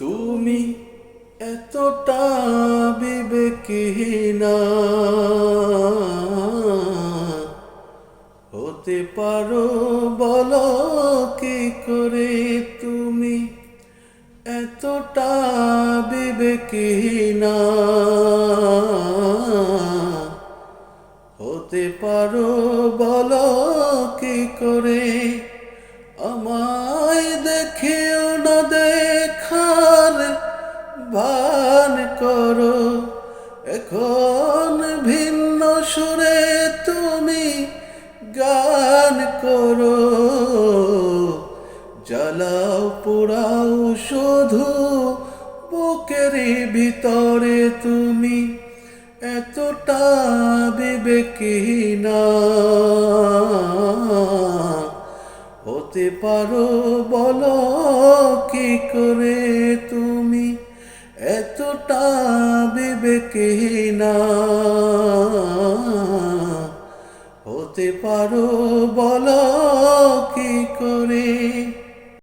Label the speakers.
Speaker 1: তুমি এতটা বিবেকহীনা হতে পারো বল কি করে তুমি এতটা বিবেকহীনা হতে পারো বল কি করে আমায় দেখেও ভান করো, এখন ভিন্ন সুরে তুমি গান করো। জ্বালাও, পোড়াও, শুধু বুকের ভিতরে তুমি, এতটা বিবেকহীনা হতে পারো বলো কি করে তুমি? এতটা বিবেকহীনা হতে পারো বলো কি করে?